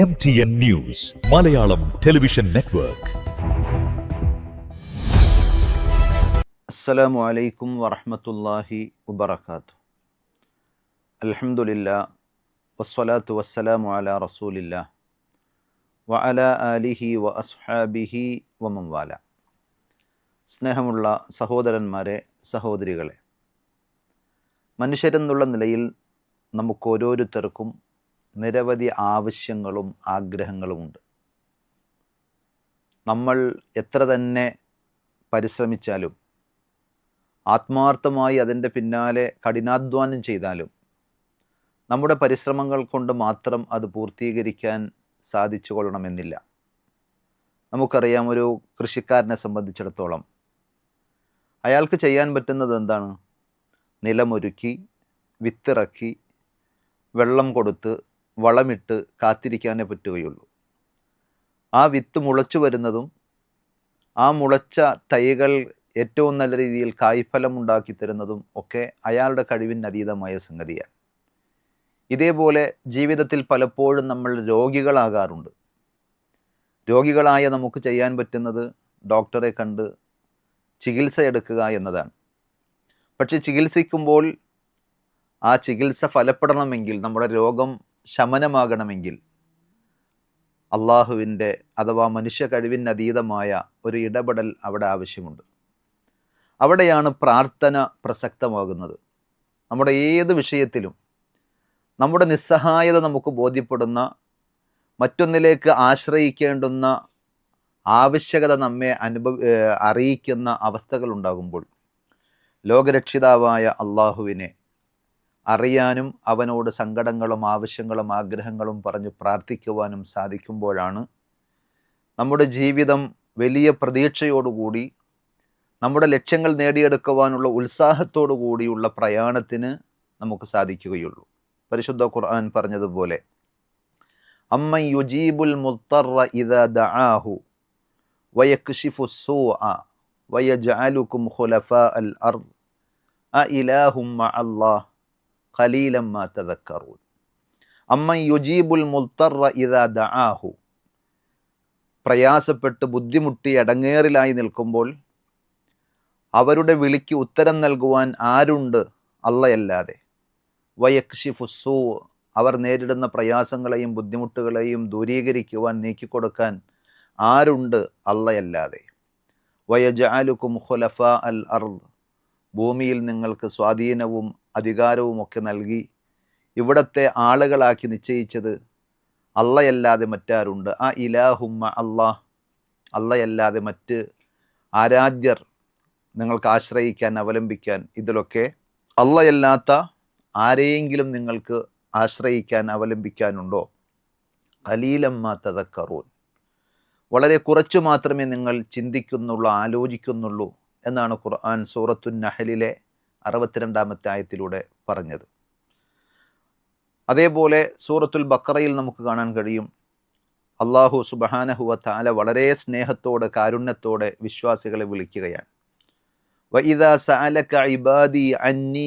M T N news Malayalam television network. അസ്സലാമു അലൈക്കും വറഹ്മത്തുള്ളാഹി വബർക്കാത്തു അൽഹംദുലില്ലാ വസ്സലാത്തു വസ്സലാമു അലാ റസൂലില്ല വ അലിഹി വ അസ്ഹാബിഹി വമൻ വാല. സ്നേഹമുള്ള സഹോദരന്മാരെ സഹോദരികളെ മനുഷ്യരെന്നുള്ള നിലയിൽ നമുക്ക് ഓരോരുത്തർക്കും നിരവധി ആവശ്യങ്ങളും ആഗ്രഹങ്ങളുമുണ്ട് നമ്മൾ എത്ര തന്നെ പരിശ്രമിച്ചാലും ആത്മാർത്ഥമായി അതിന്റെ പിന്നാലെ കഠിനാധ്വാനം ചെയ്താലും നമ്മുടെ പരിശ്രമങ്ങൾ കൊണ്ട് മാത്രം അത് പൂർത്തീകരിക്കാൻ സാധിച്ചു കൊള്ളണമെന്നില്ല നമുക്കറിയാം ഒരു കൃഷിക്കാരനെ സംബന്ധിച്ചിടത്തോളം അയാൾക്ക് ചെയ്യാൻ പറ്റുന്നത് എന്താണ്? നിലമൊരുക്കി വിത്തിറക്കി വെള്ളം കൊടുത്ത് വളമിട്ട് കാത്തിരിക്കാനേ പറ്റുകയുള്ളൂ. ആ വിത്ത് മുളച്ചു വരുന്നതും ആ മുളച്ച തൈകൾ ഏറ്റവും നല്ല രീതിയിൽ കായ്ഫലം ഉണ്ടാക്കി തരുന്നതും ഒക്കെ അയാളുടെ കഴിവിന് അതീതമായ സംഗതിയാണ്. ഇതേപോലെ ജീവിതത്തിൽ പലപ്പോഴും നമ്മൾ രോഗികളാകാറുണ്ട്. രോഗികളായ നമുക്ക് ചെയ്യാൻ പറ്റുന്നത് ഡോക്ടറെ കണ്ട് ചികിത്സ എടുക്കുക എന്നതാണ്. പക്ഷെ ചികിത്സിക്കുമ്പോൾ ആ ചികിത്സ ഫലപ്പെടണമെങ്കിൽ നമ്മുടെ രോഗം ശമനമാകണമെങ്കിൽ അള്ളാഹുവിന്റെ അഥവാ മനുഷ്യ കഴിവിന് അതീതമായ ഒരു ഇടപെടൽ അവിടെ ആവശ്യമുണ്ട്. അവിടെയാണ് പ്രാർത്ഥന പ്രസക്തമാകുന്നത്. നമ്മുടെ ഏത് വിഷയത്തിലും നമ്മുടെ നിസ്സഹായത നമുക്ക് ബോധ്യപ്പെടുന്ന മറ്റൊന്നിലേക്ക് ആശ്രയിക്കേണ്ടുന്ന ആവശ്യകത നമ്മെ അനുഭവ അറിയിക്കുന്ന അവസ്ഥകൾ ഉണ്ടാകുമ്പോൾ ലോകരക്ഷിതാവായ അള്ളാഹുവിനെ അറിയാനും അവനോട് സങ്കടങ്ങളും ആവശ്യങ്ങളും ആഗ്രഹങ്ങളും പറഞ്ഞ് പ്രാർത്ഥിക്കുവാനും സാധിക്കുമ്പോഴാണ് നമ്മുടെ ജീവിതം വലിയ പ്രതീക്ഷയോടുകൂടി നമ്മുടെ ലക്ഷ്യങ്ങൾ നേടിയെടുക്കുവാനുള്ള ഉത്സാഹത്തോടു കൂടിയുള്ള പ്രയാണത്തിന് നമുക്ക് സാധിക്കുകയുള്ളൂ. പരിശുദ്ധ ഖുർആൻ പറഞ്ഞതുപോലെ അമ്മ യുജീബുൽ മുത്തറ ഇദ ദആഹു വയക്ഷിഫു സൂഅ വയജഅലുക്കും ഖുലഫാ അൽ അർദ് അ ഇലാഹും മഅല്ലാഹ് ഖലീലം മാ തദക്കറൂൻ. അമ്മ യുജീബുൽ മുൽത്തറ ഇതാ ദആഹു. പ്രയാസപ്പെട്ട് ബുദ്ധിമുട്ടി അടങ്ങേറിലായി നിൽക്കുമ്പോൾ അവരുടെ വിളിക്ക് ഉത്തരം നൽകുവാൻ ആരുണ്ട്? അല്ലയല്ലാതെ വയക്ഷിഫുസൂ അവർ നേരിടുന്ന പ്രയാസങ്ങളെയും ബുദ്ധിമുട്ടുകളെയും ദൂരീകരിക്കുവാൻ നീക്കിക്കൊടുക്കാൻ ആരുണ്ട്? അല്ലയല്ലാതെ വയജാലുക്കും ഹുലഫ അൽ അർദ്. ഭൂമിയിൽ നിങ്ങൾക്ക് സ്വാധീനവും അധികാരവും ഒക്കെ നൽകി ഇവിടത്തെ ആളുകളാക്കി നിശ്ചയിച്ചത് അള്ളയല്ലാതെ മറ്റാരുണ്ട്. ആ ഇലാഹുമ്മ അള്ളാഹ്. അള്ളയല്ലാതെ മറ്റ് ആരാധ്യർ നിങ്ങൾക്ക് ആശ്രയിക്കാൻ അവലംബിക്കാൻ ഇതിലൊക്കെ അള്ളയല്ലാത്ത ആരെയെങ്കിലും നിങ്ങൾക്ക് ആശ്രയിക്കാൻ അവലംബിക്കാനുണ്ടോ? കലീലമ്മ തതക്കറൂൻ വളരെ കുറച്ചു മാത്രമേ നിങ്ങൾ ചിന്തിക്കുന്നുള്ളൂ ആലോചിക്കുന്നുള്ളൂ എന്നാണ് ഖുർആൻ സൂറത്തു നഹലിലെ അറുപത്തിരണ്ടാമത്തെ ആയത്തിലൂടെ പറഞ്ഞത്. അതേപോലെ സൂറത്തുൽ ബക്കറയിൽ നമുക്ക് കാണാൻ കഴിയും അള്ളാഹു സുബഹാനഹുവ താല വളരെ സ്നേഹത്തോടെ കാരുണ്യത്തോടെ വിശ്വാസികളെ വിളിക്കുകയാണ്. ഇബാദി അന്നി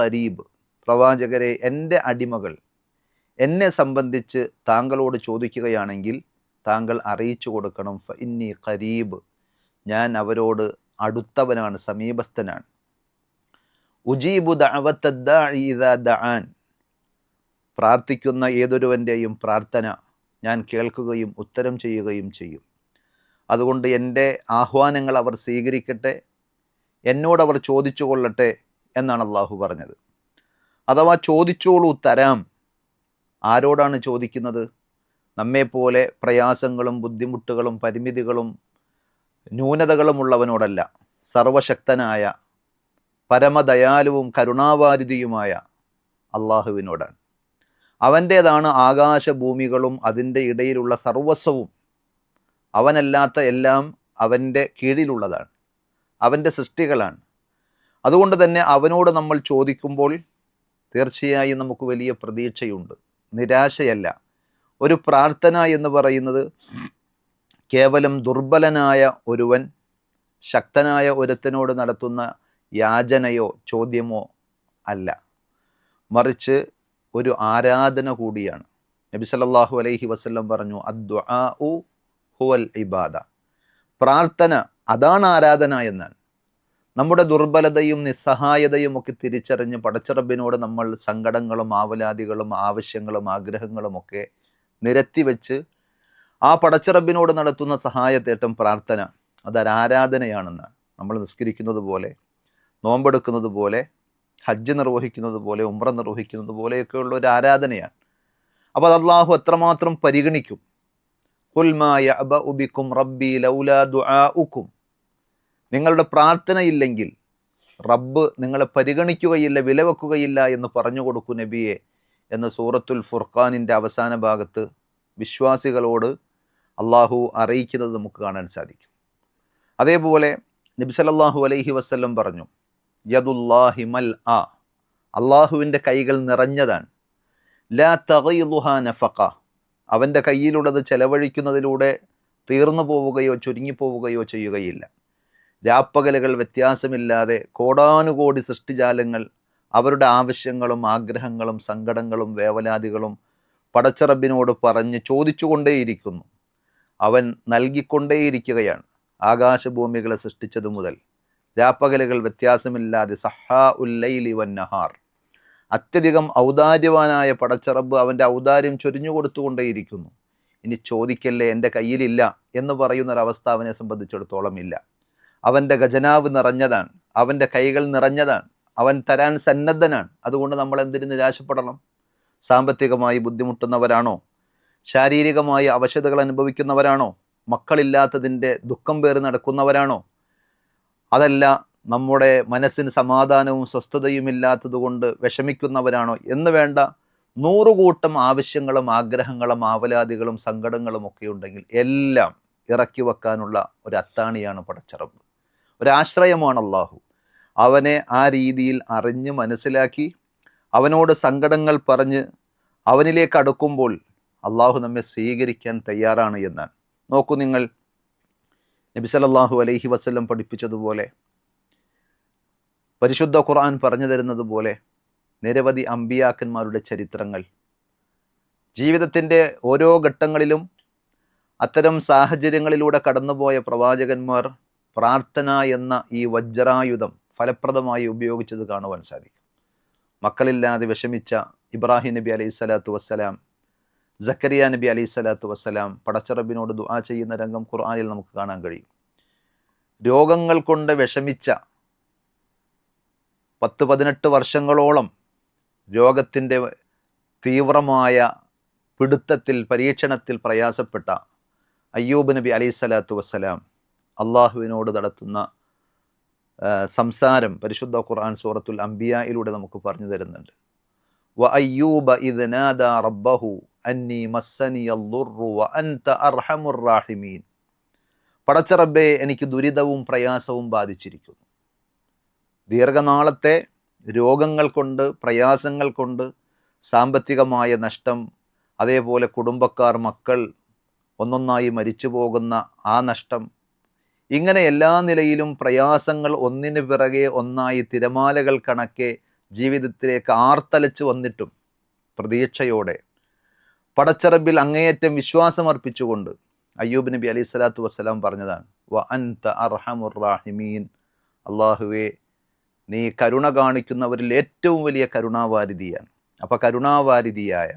ഖരീബ്. പ്രവാചകരെ എന്റെ അടിമകൾ എന്നെ സംബന്ധിച്ച് താങ്കളോട് ചോദിക്കുകയാണെങ്കിൽ താങ്കൾ അറിയിച്ചു കൊടുക്കണം ഫ ഇന്നി ഖരീബ്. ഞാൻ അവരോട് അടുത്തവനാണ് സമീപസ്ഥനാണ്. ഉജീബു പ്രാർത്ഥിക്കുന്ന ഏതൊരുവന്റെയും പ്രാർത്ഥന ഞാൻ കേൾക്കുകയും ഉത്തരം ചെയ്യുകയും ചെയ്യും. അതുകൊണ്ട് എന്റെ ആഹ്വാനങ്ങൾ അവർ സ്വീകരിക്കട്ടെ എന്നോട് ചോദിച്ചു കൊള്ളട്ടെ എന്നാണ് അള്ളാഹു പറഞ്ഞത്. അഥവാ ചോദിച്ചോളൂ തരാം ആരോടാണ് ചോദിക്കുന്നത്? നമ്മെപ്പോലെ പ്രയാസങ്ങളും ബുദ്ധിമുട്ടുകളും പരിമിതികളും ന്യൂനതകളുമുള്ളവനോടല്ല സർവശക്തനായ പരമദയാലുവും കരുണാവാരിതിയുമായ അള്ളാഹുവിനോടാണ്. അവന്റേതാണ് ആകാശഭൂമികളും അതിന്റെ ഇടയിലുള്ള സർവസ്വവും. അവനല്ലാത്ത എല്ലാം അവന്റെ കീഴിലുള്ളതാണ്. അവന്റെ സൃഷ്ടികളാണ്. അതുകൊണ്ട് തന്നെ അവനോട് നമ്മൾ ചോദിക്കുമ്പോൾ തീർച്ചയായും നമുക്ക് വലിയ പ്രതീക്ഷയുണ്ട്. നിരാശയല്ല. ഒരു പ്രാർത്ഥന എന്ന് പറയുന്നത് കേവലം ദുർബലനായ ഒരുവൻ ശക്തനായ ഒരുത്തനോട് നടത്തുന്ന യാചനയോ ചോദ്യമോ അല്ല. മറിച്ച് ഒരു ആരാധന കൂടിയാണ്. നബി സല്ലാഹു അലൈഹി വസല്ലം പറഞ്ഞു ഹുവൽ ഇബാദ. പ്രാർത്ഥന അതാണ് ആരാധന എന്നാണ്. നമ്മുടെ ദുർബലതയും നിസ്സഹായതയും ഒക്കെ തിരിച്ചറിഞ്ഞ് പടച്ചിറബിനോട് നമ്മൾ സങ്കടങ്ങളും ആവലാതികളും ആവശ്യങ്ങളും ആഗ്രഹങ്ങളും ഒക്കെ നിരത്തി വെച്ച് ആ പടച്ചിറബിനോട് നടത്തുന്ന സഹായത്തേട്ടം പ്രാർത്ഥന അതൊരാരാധനയാണെന്ന് നമ്മൾ നിസ്കരിക്കുന്നത് പോലെ നോമ്പെടുക്കുന്നത് പോലെ ഹജ്ജ് നിർവഹിക്കുന്നത് പോലെ ഉമ്ര നിർവഹിക്കുന്നത് പോലെയൊക്കെയുള്ള ഒരു ആരാധനയാണ്. അപ്പോൾ അത് അള്ളാഹു എത്രമാത്രം പരിഗണിക്കും? കുൽമായ ഉബിക്കും റബ്ബി ലൗലാ ദുആഉക്കും. നിങ്ങളുടെ പ്രാർത്ഥനയില്ലെങ്കിൽ റബ്ബ് നിങ്ങളെ പരിഗണിക്കുകയില്ല വിലവെക്കുകയില്ല എന്ന് പറഞ്ഞു കൊടുക്കൂ നബിയെ എന്ന് സൂറത്തുൽ ഫുർഖാനിന്റെ അവസാന ഭാഗത്ത് വിശ്വാസികളോട് അള്ളാഹു അറിയിക്കുന്നത് നമുക്ക് കാണാൻ സാധിക്കും. അതേപോലെ നബി സല്ലല്ലാഹു അലൈഹി വസ്ല്ലം പറഞ്ഞു യദുല്ലാഹി മൽ ആ. അള്ളാഹുവിന്റെ കൈകൾ നിറഞ്ഞതാണ്. ലാ തഗയിലുഹ നഫഖ. അവന്റെ കയ്യിലുള്ളത് ചെലവഴിക്കുന്നതിലൂടെ തീർന്നു പോവുകയോ ചുരുങ്ങിപ്പോവുകയോ ചെയ്യുകയില്ല. രാപ്പകലുകൾ വ്യത്യാസമില്ലാതെ കോടാനുകോടി സൃഷ്ടിജാലങ്ങൾ അവരുടെ ആവശ്യങ്ങളും ആഗ്രഹങ്ങളും സങ്കടങ്ങളും വേവലാതികളും പടച്ചറബിനോട് പറഞ്ഞ് ചോദിച്ചുകൊണ്ടേയിരിക്കുന്നു. അവൻ നൽകിക്കൊണ്ടേയിരിക്കുകയാണ് ആകാശഭൂമികളെ സൃഷ്ടിച്ചതു മുതൽ. രാപ്പകലുകൾ വ്യത്യാസമില്ലാതെ സഹാ ഉല്ലൈലി വൻ നഹാർ. അത്യധികം ഔദാര്യവാനായ പടച്ചറബ് അവന്റെ ഔദാര്യം ചൊരിഞ്ഞു കൊടുത്തുകൊണ്ടേയിരിക്കുന്നു. ഇനി ചോദിക്കല്ലേ എന്റെ കയ്യിലില്ല എന്ന് പറയുന്ന പറയുന്നൊരവസ്ഥ അവനെ സംബന്ധിച്ചിടത്തോളം ഇല്ല. അവന്റെ ഖജനാവ് നിറഞ്ഞതാണ് അവന്റെ കൈകൾ നിറഞ്ഞതാണ് അവൻ തരാൻ സന്നദ്ധനാണ്. അതുകൊണ്ട് നമ്മൾ എന്തിനു നിരാശപ്പെടണം? സാമ്പത്തികമായി ബുദ്ധിമുട്ടുന്നവരാണോ? ശാരീരികമായി അവശതകൾ അനുഭവിക്കുന്നവരാണോ? മക്കളില്ലാത്തതിന്റെ ദുഃഖം പേറി നടക്കുന്നവരാണോ? അതല്ല നമ്മുടെ മനസ്സിന് സമാധാനവും സ്വസ്ഥതയും ഇല്ലാത്തതുകൊണ്ട് വിഷമിക്കുന്നവരാണോ എന്ന് വേണ്ട നൂറുകൂട്ടം ആവശ്യങ്ങളും ആഗ്രഹങ്ങളും ആവലാതികളും സങ്കടങ്ങളും ഒക്കെ ഉണ്ടെങ്കിൽ എല്ലാം ഇറക്കി വെക്കാനുള്ള ഒരു അത്താണിയാണ് പടച്ചറബ്. ഒരാശ്രയമാണ് അള്ളാഹു. അവനെ ആ രീതിയിൽ അറിഞ്ഞ് മനസ്സിലാക്കി അവനോട് സങ്കടങ്ങൾ പറഞ്ഞ് അവനിലേക്ക് അടുക്കുമ്പോൾ അള്ളാഹു നമ്മെ സ്വീകരിക്കാൻ തയ്യാറാണ് എന്നാണ്. നോക്കൂ നിങ്ങൾ നബി സല്ലല്ലാഹു അലൈഹി വസ്ല്ലം പഠിപ്പിച്ചതുപോലെ പരിശുദ്ധ ഖുർആൻ പറഞ്ഞു തരുന്നത് പോലെ നിരവധി അമ്പിയാക്കന്മാരുടെ ചരിത്രങ്ങൾ. ജീവിതത്തിന്റെ ഓരോ ഘട്ടങ്ങളിലും അത്തരം സാഹചര്യങ്ങളിലൂടെ കടന്നുപോയ പ്രവാചകന്മാർ പ്രാർത്ഥന എന്ന ഈ വജ്രായുധം ഫലപ്രദമായി ഉപയോഗിച്ചത് കാണുവാൻ സാധിക്കും. മക്കളില്ലാതെ വിഷമിച്ച ഇബ്രാഹിം നബി അലൈഹി സ്വലാത്തു വസ്സലാം ജക്കരിയ നബി അലൈഹി സ്വലാത്തു വസ്സലാം പടച്ചറബിനോട് ദുആ ചെയ്യുന്ന രംഗം ഖുർആാനിൽ നമുക്ക് കാണാൻ കഴിയും. രോഗങ്ങൾ കൊണ്ട് വിഷമിച്ച പത്ത് പതിനെട്ട് വർഷങ്ങളോളം രോഗത്തിന്റെ തീവ്രമായ പിടുത്തത്തിൽ പരീക്ഷണത്തിൽ പ്രയാസപ്പെട്ട അയ്യൂബ് നബി അലൈഹി സ്വലാത്തു വസ്സലാം അള്ളാഹുവിനോട് നടത്തുന്ന സംസാരം പരിശുദ്ധ ഖുർആൻ സൂറത്തുൽ അംബിയയിലൂടെ നമുക്ക് പറഞ്ഞു തരുന്നുണ്ട്. വ അയ്യൂബ ഇദ് നാദാ റബ്ബഹു അന്നി മസ്സനി അർഹമുർ റാഹിമീൻ. പടച്ച റബ്ബേ എനിക്ക് ദുരിതവും പ്രയാസവും ബാധിച്ചിരിക്കുന്നു. ദീർഘനാളത്തെ രോഗങ്ങൾ കൊണ്ട് പ്രയാസങ്ങൾ കൊണ്ട് സാമ്പത്തികമായ നഷ്ടം അതേപോലെ കുടുംബക്കാർ മക്കൾ ഒന്നൊന്നായി മരിച്ചു പോകുന്ന ആ നഷ്ടം ഇങ്ങനെ എല്ലാ നിലയിലും പ്രയാസങ്ങൾ ഒന്നിനു പിറകെ ഒന്നായി തിരമാലകൾ കണക്കെ ജീവിതത്തിലേക്ക് ആർത്തലച്ച് വന്നിട്ടും പ്രതീക്ഷയോടെ പടച്ചറബിൽ അങ്ങേയറ്റം വിശ്വാസം അർപ്പിച്ചുകൊണ്ട് അയ്യൂബ് നബി അലൈഹി സ്വലാത്തു വസ്സലാം പറഞ്ഞതാണ് വ അൻത അർഹമുർ റാഹിമീൻ. അള്ളാഹുവേ നീ കരുണ കാണിക്കുന്നവരിൽ ഏറ്റവും വലിയ കരുണാവാരിധിയാണ്. അപ്പോൾ കരുണാവാരിധിയായ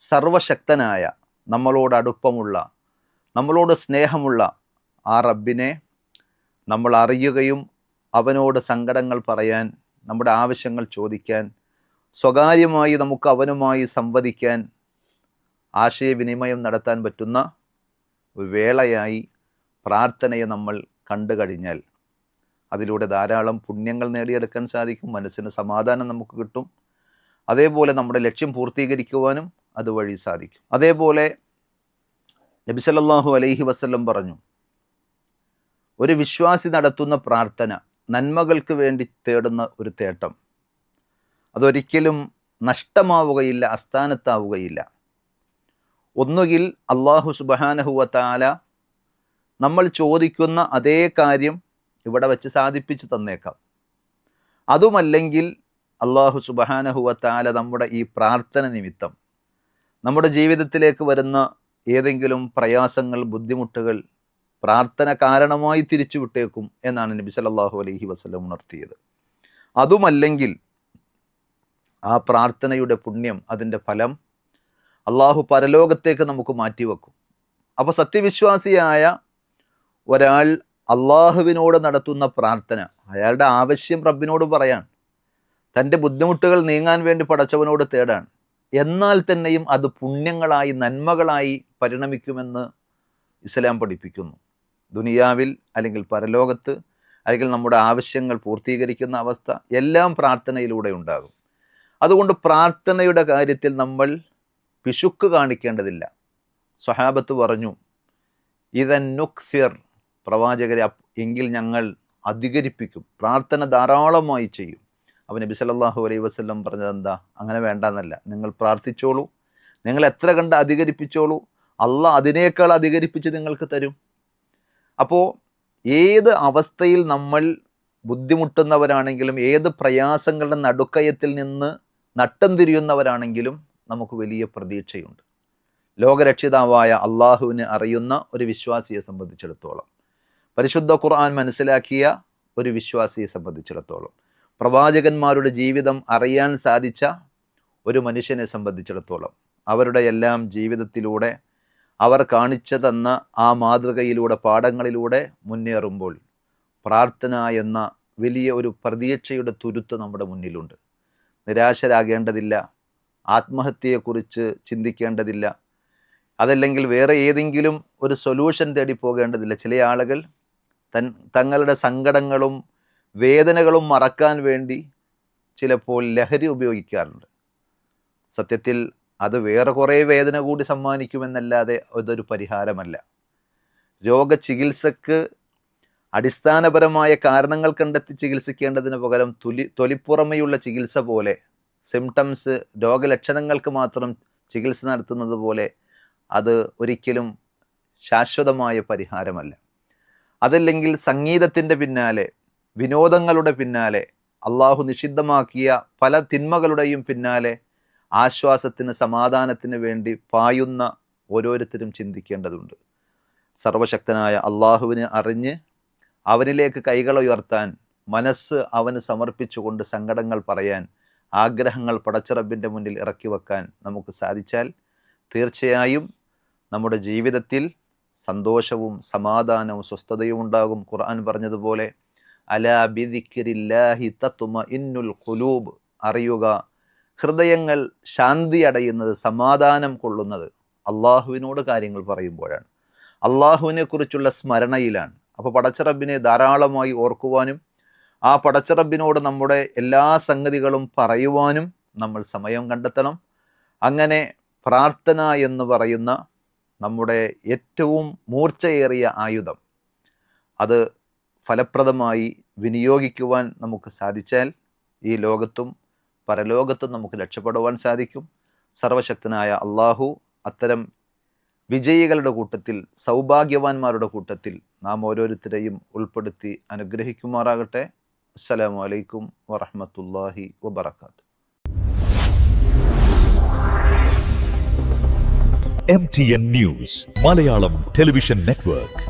സർവശക്തനായ നമ്മളോട് അടുപ്പമുള്ള നമ്മളോട് സ്നേഹമുള്ള ആ റബ്ബിനെ നമ്മൾ അറിയുകയും അവനോട് സങ്കടങ്ങൾ പറയാൻ നമ്മുടെ ആവശ്യങ്ങൾ ചോദിക്കാൻ സ്വകാര്യമായി നമുക്ക് അവനുമായി സംവദിക്കാൻ ആശയവിനിമയം നടത്താൻ പറ്റുന്ന ഒരു വേളയായി പ്രാർത്ഥനയെ നമ്മൾ കണ്ടു കഴിഞ്ഞാൽ അതിലൂടെ ധാരാളം പുണ്യങ്ങൾ നേടിയെടുക്കാൻ സാധിക്കും മനസ്സിന് സമാധാനം നമുക്ക് കിട്ടും. അതേപോലെ നമ്മുടെ ലക്ഷ്യം പൂർത്തീകരിക്കുവാനും അതുവഴി സാധിക്കും. അതേപോലെ നബി സല്ലല്ലാഹു അലൈഹി വസ്ല്ലം പറഞ്ഞു ഒരു വിശ്വാസി നടത്തുന്ന പ്രാർത്ഥന നന്മകൾക്ക് വേണ്ടി തേടുന്ന ഒരു തേട്ടം. അതൊരിക്കലും നഷ്ടമാവുകയില്ല അസ്ഥാനത്താവുകയില്ല. ഒന്നുകിൽ അള്ളാഹു സുബഹാനഹുവത്താല നമ്മൾ ചോദിക്കുന്ന അതേ കാര്യം ഇവിടെ വെച്ച് സാധിപ്പിച്ചു തന്നേക്കാം. അതുമല്ലെങ്കിൽ അള്ളാഹു സുബഹാനഹുവത്താല നമ്മുടെ ഈ പ്രാർത്ഥന നിമിത്തം നമ്മുടെ ജീവിതത്തിലേക്ക് വരുന്ന ഏതെങ്കിലും പ്രയാസങ്ങൾ ബുദ്ധിമുട്ടുകൾ പ്രാർത്ഥന കാരണമായി തിരിച്ചു വിട്ടേക്കും എന്നാണ് നബി സല്ലല്ലാഹു അലൈഹി വസ്ലം ഉണർത്തിയത്. അതുമല്ലെങ്കിൽ ആ പ്രാർത്ഥനയുടെ പുണ്യം അതിന്റെ ഫലം അള്ളാഹു പരലോകത്തേക്ക് നമുക്ക് മാറ്റിവെക്കും. അപ്പോൾ സത്യവിശ്വാസിയായ ഒരാൾ അള്ളാഹുവിനോട് നടത്തുന്ന പ്രാർത്ഥന അയാളുടെ ആവശ്യം റബ്ബിനോട് പറയാൻ തന്റെ ബുദ്ധിമുട്ടുകൾ നീങ്ങാൻ വേണ്ടി പടച്ചവനോട് തേടാൻ എന്നാൽ തന്നെയും അത് പുണ്യങ്ങളായി നന്മകളായി പരിണമിക്കുമെന്ന് ഇസ്ലാം പഠിപ്പിക്കുന്നു. ദുനിയാവിൽ അല്ലെങ്കിൽ പരലോകത്ത് അല്ലെങ്കിൽ നമ്മുടെ ആവശ്യങ്ങൾ പൂർത്തീകരിക്കുന്ന അവസ്ഥ എല്ലാം പ്രാർത്ഥനയിലൂടെ ഉണ്ടാകും. അതുകൊണ്ട് പ്രാർത്ഥനയുടെ കാര്യത്തിൽ നമ്മൾ പിശുക്ക് കാണിക്കേണ്ടതില്ല. സ്വഹാബത്ത് പറഞ്ഞു ഇതൻ നുക്സിർ പ്രവാചകരെ എങ്കിൽ ഞങ്ങൾ അധികരിപ്പിക്കും പ്രാർത്ഥന ധാരാളമായി ചെയ്യും. അവൻ നബി സല്ലാഹു അലൈഹി വസ്ലം പറഞ്ഞത് എന്താ? അങ്ങനെ വേണ്ടെന്നല്ല നിങ്ങൾ പ്രാർത്ഥിച്ചോളൂ. നിങ്ങൾ എത്ര കണ്ട് അധികരിപ്പിച്ചോളൂ അല്ല അതിനേക്കാൾ അധികരിപ്പിച്ച് നിങ്ങൾക്ക് തരും. അപ്പോൾ ഏത് അവസ്ഥയിൽ നമ്മൾ ബുദ്ധിമുട്ടുന്നവരാണെങ്കിലും ഏത് പ്രയാസങ്ങളുടെ നടുക്കയത്തിൽ നിന്ന് നട്ടം തിരിയുന്നവരാണെങ്കിലും നമുക്ക് വലിയ പ്രതീക്ഷയുണ്ട്. ലോകരക്ഷിതാവായ അള്ളാഹുവിനെ അറിയുന്ന ഒരു വിശ്വാസിയെ സംബന്ധിച്ചിടത്തോളം പരിശുദ്ധ ഖുർആൻ മനസ്സിലാക്കിയ ഒരു വിശ്വാസിയെ സംബന്ധിച്ചിടത്തോളം പ്രവാചകന്മാരുടെ ജീവിതം അറിയാൻ സാധിച്ച ഒരു മനുഷ്യനെ സംബന്ധിച്ചിടത്തോളം അവരുടെ എല്ലാം ജീവിതത്തിലൂടെ അവർ കാണിച്ചു തന്ന ആ മാതൃകയിലൂടെ പാഠങ്ങളിലൂടെ മുന്നേറുമ്പോൾ പ്രാർത്ഥന എന്ന വലിയ ഒരു പ്രതീക്ഷയുടെ തുരുത്ത് നമ്മുടെ മുന്നിലുണ്ട്. നിരാശരാകേണ്ടതില്ല. ആത്മഹത്യയെക്കുറിച്ച് ചിന്തിക്കേണ്ടതില്ല. അതല്ലെങ്കിൽ വേറെ ഏതെങ്കിലും ഒരു സൊല്യൂഷൻ തേടി പോകേണ്ടതില്ല. ചില ആളുകൾ തൻ തങ്ങളുടെ സങ്കടങ്ങളും വേദനകളും മറക്കാൻ വേണ്ടി ചിലപ്പോൾ ലഹരി ഉപയോഗിക്കാറുണ്ട്. സത്യത്തിൽ അത് വേറെ കുറേ വേദന കൂടി സമ്മാനിക്കുമെന്നല്ലാതെ അതൊരു പരിഹാരമല്ല. രോഗചികിത്സക്ക് അടിസ്ഥാനപരമായ കാരണങ്ങൾ കണ്ടെത്തി ചികിത്സിക്കേണ്ടതിന് പകരം തൊലി തൊലിപ്പുറമെയുള്ള ചികിത്സ പോലെ സിംറ്റംസ് രോഗലക്ഷണങ്ങൾക്ക് മാത്രം ചികിത്സ നടത്തുന്നത് പോലെ അത് ഒരിക്കലും ശാശ്വതമായ പരിഹാരമല്ല. അതല്ലെങ്കിൽ സംഗീതത്തിന്റെ പിന്നാലെ വിനോദങ്ങളുടെ പിന്നാലെ അള്ളാഹു നിഷിദ്ധമാക്കിയ പല തിന്മകളുടെയും പിന്നാലെ ആശ്വാസത്തിന് സമാധാനത്തിന് വേണ്ടി പായുന്ന ഓരോരുത്തരും ചിന്തിക്കേണ്ടതുണ്ട്. സർവശക്തനായ അള്ളാഹുവിനെ അറിഞ്ഞ് അവനിലേക്ക് കൈകൾ ഉയർത്താൻ മനസ്സ് അവന് സമർപ്പിച്ചുകൊണ്ട് സങ്കടങ്ങൾ പറയാൻ ആഗ്രഹങ്ങൾ പടച്ചിറബിന്റെ മുന്നിൽ ഇറക്കി വെക്കാൻ നമുക്ക് സാധിച്ചാൽ തീർച്ചയായും നമ്മുടെ ജീവിതത്തിൽ സന്തോഷവും സമാധാനവും സ്വസ്ഥതയും ഉണ്ടാകും. ഖുർആൻ പറഞ്ഞതുപോലെ അലാ ബിദിക്രില്ലാഹി തത്തുമ ഇന്നുൽ ഖുലൂബ്. അറിയുക ഹൃദയങ്ങൾ ശാന്തി അടയുന്നത് സമാധാനം കൊള്ളുന്നത് അള്ളാഹുവിനോട് കാര്യങ്ങൾ പറയുമ്പോഴാണ്. അള്ളാഹുവിനെ കുറിച്ചുള്ള സ്മരണയിലാണ്. അപ്പോൾ പടച്ചറബിനെ ധാരാളമായി ഓർക്കുവാനും ആ പടച്ചറബിനോട് നമ്മുടെ എല്ലാ സംഗതികളും പറയുവാനും നമ്മൾ സമയം കണ്ടെത്തണം. അങ്ങനെ പ്രാർത്ഥന എന്ന് പറയുന്ന നമ്മുടെ ഏറ്റവും മൂർച്ചയേറിയ ആയുധം. അത് ഫലപ്രദമായി വിനിയോഗിക്കുവാൻ നമുക്ക് സാധിച്ചാൽ ഈ ലോകത്തും പരലോകത്തും നമുക്ക് രക്ഷപ്പെടുവാൻ സാധിക്കും. സർവശക്തനായ അള്ളാഹു അത്തരം വിജയികളുടെ കൂട്ടത്തിൽ സൗഭാഗ്യവാന്മാരുടെ കൂട്ടത്തിൽ നാം ഓരോരുത്തരെയും ഉൾപ്പെടുത്തി അനുഗ്രഹിക്കുമാറാകട്ടെ. അസ്സലാമു അലൈക്കും വറഹമത്തല്ലാഹി വബർക്കാത്തു M T N news Malayalam television network.